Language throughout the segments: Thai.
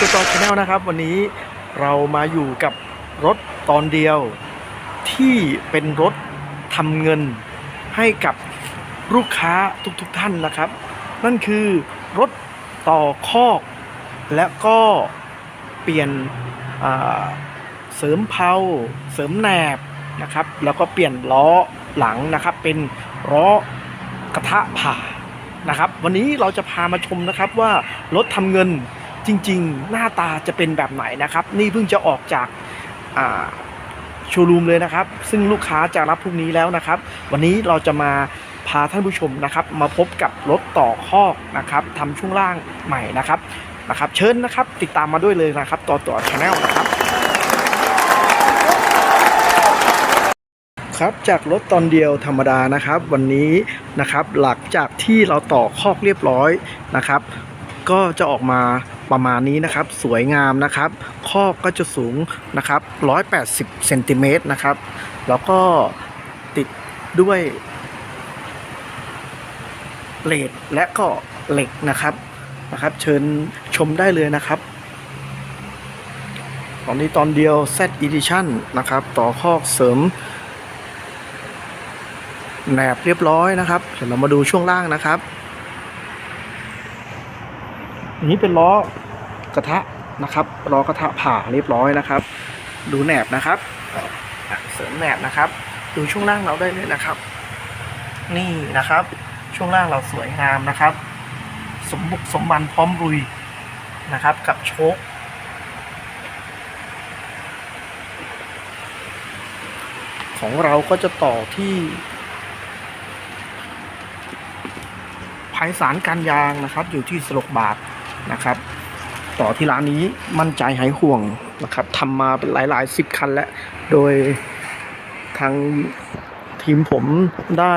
จุดต่อชาแนลนะครับ วันนี้เรามาอยู่กับรถตอนเดียว ที่เป็นรถทำเงินให้กับลูกค้าทุกๆทท่านนะครับ นั่นคือรถต่อคอกและก็เปลี่ยนเสริมเพลาเสริมแหนบนะครับ แล้วก็เปลี่ยนล้อหลังนะครับ เป็นล้อกระทะผ่านะครับ วันนี้เราจะพามาชมนะครับว่ารถทำเงิน จริง ๆ หน้าตาจะเป็นแบบไหนนะครับ นี่เพิ่งจะออกจากาโชว์รูมเลยนะครับ ซึ่งลูกค้าจะรับพรุ่งนี้แล้วนะครับ วันนี้เราจะมาพาท่านผู้ชมนะครับ มาพบกับรถต่อคอกนะครับทำช่วงล่างใหม่นะครับนะครับ เชิญนะครับ ติดตามมาด้วยเลยนะครับ ต่อต่อชาแนลนะครับครับจากรถตอนเดียวธรรมดานะครับ วันนี้นะครับหลังจากที่เราต่อคอกเรียบร้อยนะครับ ก็จะออกมา ประมาณนี้นะครับ สวยงามนะครับคอกก็จะสูงนะครับ 180เซนติเมตรนะครับ แล้วก็ติดด้วยเลดและก็เหล็กนะครับนะครับ เชิญชมได้เลยนะครับตอนนี้ตอนเดียว Z Edition นะครับ ต่อคอกเสริมแหนบเรียบร้อยนะครับ เดี๋ยวเรามาดูช่วงล่างนะครับ อันนี้เป็นล้อกระทะนะครับล้อกระทะผ่าเรียบร้อยนะครับ ดูแหนบนะครับเสริมแหนบนะครับ ดูช่วงล่างเราได้เลยนะครับ นี่นะครับ ช่วงล่างเราสวยงามนะครับ สมบุกสมบันพร้อมรุยนะครับ กับโชคของเราก็จะต่อที่ภายสารการยางนะครับ อยู่ที่สลกบาท นะครับ ต่อที่ร้านนี้มั่นใจหายห่วงนะครับทำมาเป็นหลายๆสิบคันแล้วโดยทางทีมผมได้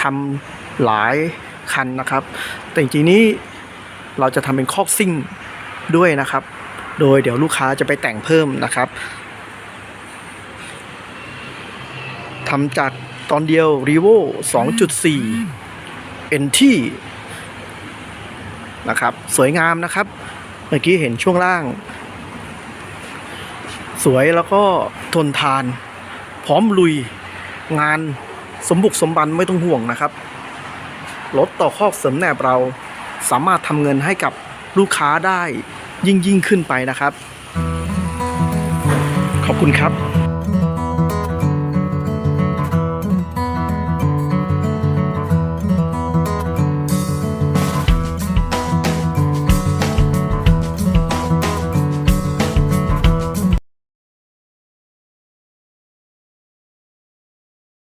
ทำหลายคันนะครับ แต่จริงๆนี้เราจะทำเป็นคอกซิ่งด้วยนะครับ โดยเดี๋ยวลูกค้าจะไปแต่งเพิ่มนะครับทำจากตอนเดียวรีโว2.4 เป็นที่นะครับ สวยงามนะครับ เมื่อกี้เห็นช่วงล่าง สวยแล้วก็ทนทาน พร้อมลุยงานสมบุกสมบันไม่ต้องห่วงนะครับรถต่อคอกเสริมแนบเราสามารถทำเงินให้กับลูกค้าได้ยิ่งยิ่งขึ้นไปนะครับ ขอบคุณครับ